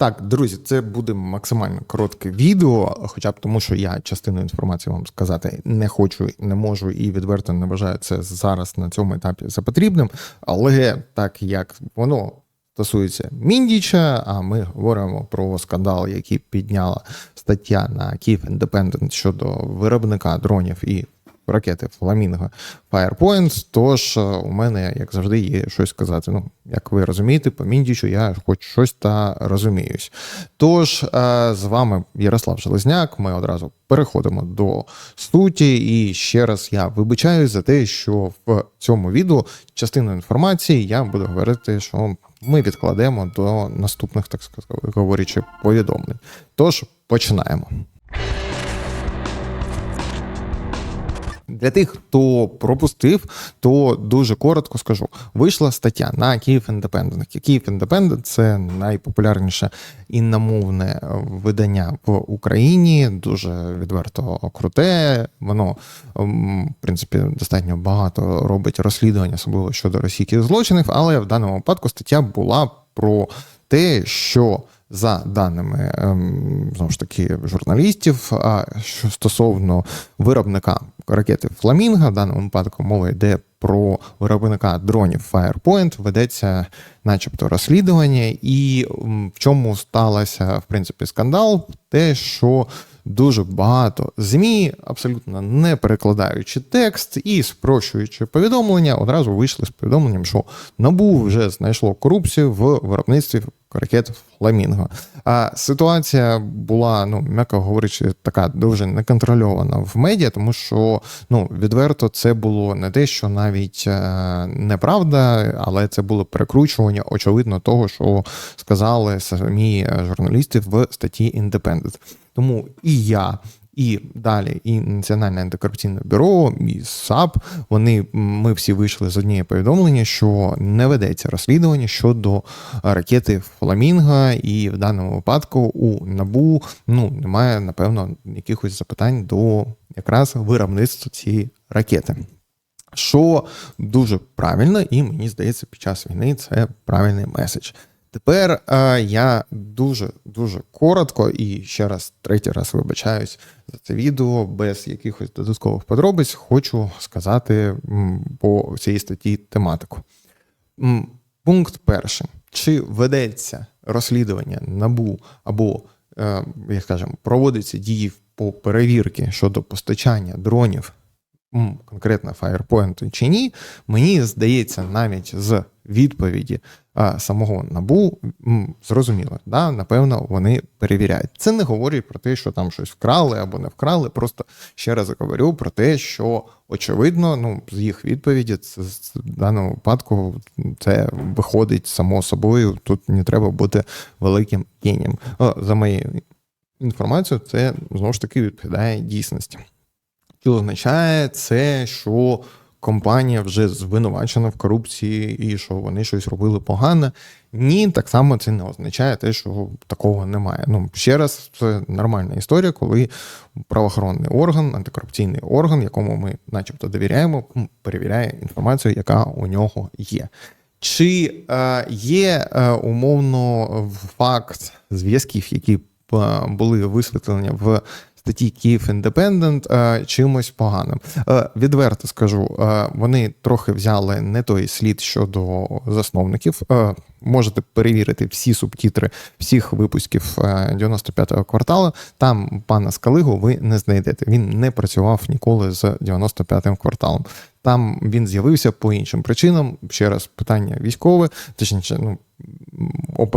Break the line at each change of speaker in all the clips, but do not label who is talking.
Так, друзі, це буде максимально коротке відео, хоча б тому, що я частину інформації вам сказати не хочу, не можу і відверто не вважаю це зараз на цьому етапі за потрібним. Але так як воно стосується Міндіча, а ми говоримо про скандал, який підняла стаття на Київ Independent щодо виробника дронів і ракети Фламінго Firepoint. Тож е, у мене, як завжди, є щось сказати. Ну, як ви розумієте, по Міндічу я хоч щось та розуміюсь. Тож е, з вами Ярослав Железняк. Ми одразу переходимо до суті. І ще раз я вибачаю за те, що в цьому відео частину інформації я буду говорити, що ми відкладемо до наступних, так сказати, говорячи, повідомлень. Тож починаємо. Для тих, хто пропустив, то дуже коротко скажу. Вийшла стаття на Київ Independent. Київ Independent – це найпопулярніше інномовне видання в Україні. Дуже відверто круте. Воно, в принципі, достатньо багато робить розслідувань, особливо щодо російських злочинів. Але в даному випадку стаття була про те, що за даними ем, знову ж таки журналістів, що стосовно виробника ракети Фламінга, в даному випадку мова йде про виробника дронів Firepoint, ведеться, начебто, розслідування, і в чому сталося в принципі скандал, те, що дуже багато змі, абсолютно не перекладаючи текст і спрощуючи повідомлення, одразу вийшли з повідомленням, що НАБУ вже знайшло корупцію в виробництві ракет Фламінго. А ситуація була, ну м'яко говорячи, така дуже неконтрольована в медіа, тому що ну відверто це було не те, що навіть е, неправда, але це було перекручування, очевидно, того, що сказали самі журналісти в статті Independent. Тому і я. І далі, і Національне антикорупційне бюро, і САП, вони ми всі вийшли з однієї повідомлення, що не ведеться розслідування щодо ракети Фламінго, і в даному випадку у НАБУ ну немає напевно якихось запитань до якраз виробництва цієї ракети. Що дуже правильно, і мені здається, під час війни це правильний меседж. Тепер е, я дуже дуже коротко і ще раз третій раз вибачаюсь за це відео без якихось додаткових подробиць. Хочу сказати по цій статті тематику. Пункт перший: чи ведеться розслідування набу або, е, як скажемо, проводиться дії по перевірки щодо постачання дронів, конкретно Firepoint чи ні, мені здається, навіть з відповіді самого набу зрозуміло, да, напевно, вони перевіряють. Це не говорить про те, що там щось вкрали або не вкрали. Просто ще раз говорю про те, що очевидно, ну з їх відповіді, це, в даному випадку це виходить само собою. Тут не треба бути великим генієм. За моєю інформацією, це знову ж таки відповідає дійсності. Що означає це, що компанія вже звинувачена в корупції і що вони щось робили погано. Ні, так само це не означає те, що такого немає. Ну ще раз, це нормальна історія, коли правоохоронний орган, антикорупційний орган, якому ми, начебто, довіряємо, перевіряє інформацію, яка у нього є. Чи е, є е, умовно факт зв'язків, які е, були висвітлені в статті Київ Independent е, чимось поганим? Е, відверто скажу, е, вони трохи взяли не той слід щодо засновників. Можете перевірити всі субтитри всіх випусків е, 95-го кварталу. Там пана Скалигу ви не знайдете. Він не працював ніколи з 95-м кварталом. Там він з'явився по іншим причинам. Ще раз питання військове, точніше, ну ОП,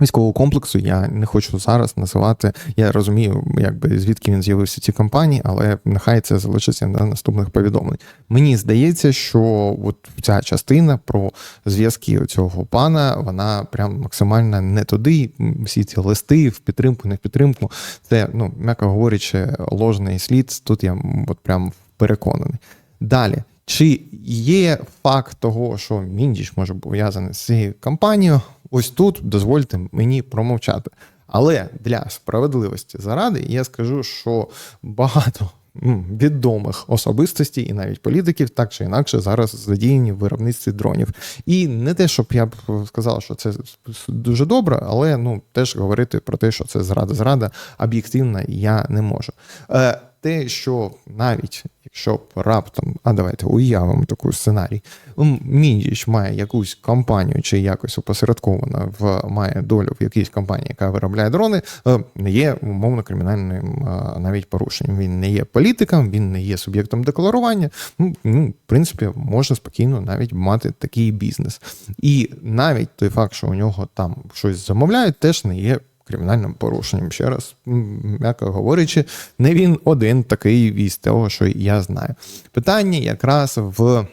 військового комплексу я не хочу зараз називати. Я розумію, якби звідки він з'явився в цій компанії, але нехай це залишиться на наступних повідомлень. Мені здається, що от ця частина про зв'язки цього пана, вона прям максимально не туди. Всі ці листи в підтримку, не в підтримку. Це, ну, м'яко говорячи, ложний слід. Тут я от прям переконаний. Далі. Чи є факт того, що Міндіч може бути пов'язаний з цією компанією? Ось тут дозвольте мені промовчати. Але для справедливості заради я скажу, що багато відомих особистостей і навіть політиків, так чи інакше, зараз задіяні в виробництві дронів. І не те, щоб я б сказав, що це дуже добре, але ну теж говорити про те, що це зрада, зрада об'єктивна, я не можу. Те, що навіть якщо б раптом, а давайте уявимо такий сценарій, Міндіч має якусь компанію чи якось опосередковано в має долю в якійсь компанії, яка виробляє дрони, е, не є умовно кримінальним е, навіть порушенням. Він не є політиком, він не є суб'єктом декларування. Ну, в принципі, можна спокійно навіть мати такий бізнес. І навіть той факт, що у нього там щось замовляють, теж не є кримінальним порушенням. Ще раз, м'яко говорячи, не він один такий із того, що я знаю. Питання якраз в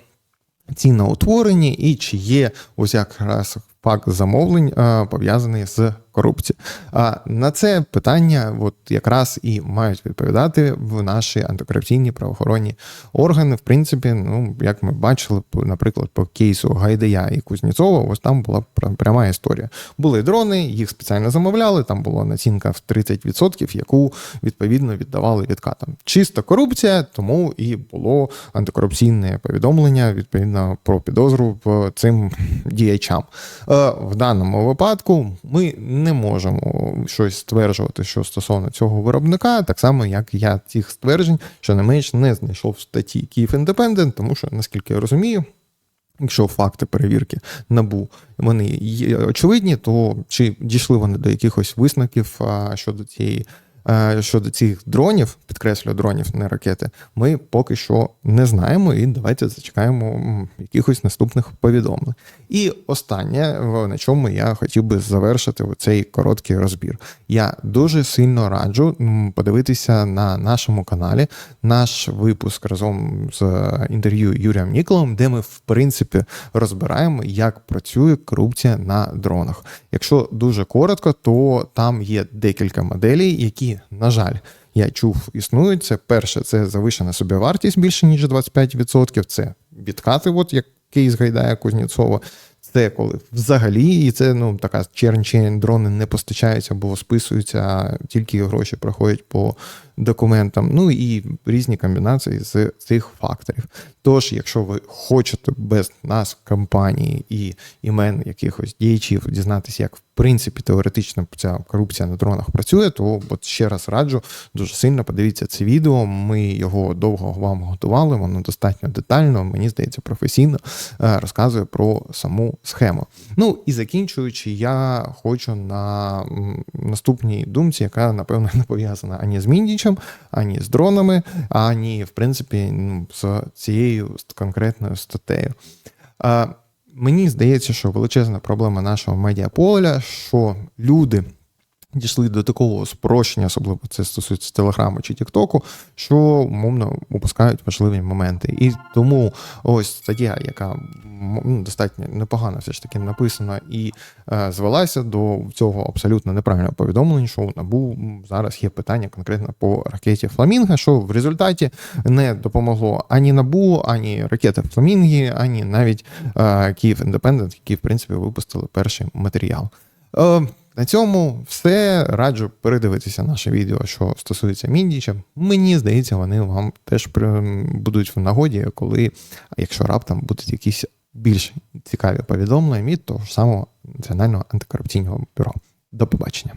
ціноутворенні і чи є ось якраз факт замовлень е, пов'язаний з корупцією. А на це питання от якраз і мають відповідати в наші антикорупційні правоохоронні органи. В принципі, ну як ми бачили, по- наприклад, по кейсу Гайдая і Кузнєцова, ось там була пр- пряма історія. Були дрони, їх спеціально замовляли. Там була націнка в 30%, яку відповідно віддавали відкатам. Чиста корупція, тому і було антикорупційне повідомлення відповідно про підозру в цим діячам. Е, В даному випадку ми не можемо щось стверджувати, що стосовно цього виробника, так само як я цих стверджень, що не менш не знайшов в статті Київ Індепендент, тому що наскільки я розумію. Якщо факти перевірки набу вони є очевидні, то чи дійшли вони до якихось висновків щодо цієї щодо цих дронів, підкреслюю дронів, не ракети, ми поки що не знаємо. І давайте зачекаємо якихось наступних повідомлень. І останнє, на чому я хотів би завершити цей короткий розбір. Я дуже сильно раджу подивитися на нашому каналі наш випуск разом з е, інтерв'ю Юрієм Ніколом, де ми, в принципі, розбираємо, як працює корупція на дронах. Якщо дуже коротко, то там є декілька моделей, які, на жаль, я чув, існують. Це перше, це завишена собівартість більше ніж 25%. Це відкати, от як кейс Гайдая Кузнєцова. Це коли взагалі, і це ну така чернчень, дрони не постачаються або списуються, тільки гроші проходять по документам. Ну і різні комбінації з цих факторів. Тож, якщо ви хочете без нас, компанії і імен якихось діячів дізнатися, як в принципі теоретично ця корупція на дронах працює, то от ще раз раджу дуже сильно подивіться це відео. Ми його довго вам готували, воно достатньо детально, мені здається, професійно е, розказує про саму схему. Ну і закінчуючи, я хочу на наступній думці, яка напевно не пов'язана ані з Міндічем, ані з дронами, ані в принципі ну, з цією конкретною статтею. Мені здається, що величезна проблема нашого медіаполя, що люди дійшли до такого спрощення, особливо це стосується Телеграму чи Тіктоку, що умовно упускають важливі моменти. І тому ось стаття, яка ну, достатньо непогано все ж таки написана і е, звелася до цього абсолютно неправильного повідомлення, що у НАБУ зараз є питання конкретно по ракеті Фламінга, що в результаті не допомогло ані НАБУ, ані ракети Фламінги, ані навіть е, Київ Індепендент, які в принципі випустили перший матеріал. Е, на цьому все раджу передивитися наше відео, що стосується Міндіча. Мені здається, вони вам теж будуть в нагоді, коли, якщо раптом будуть якісь більш цікаві повідомлення від того ж самого Національного антикорупційного бюро. До побачення.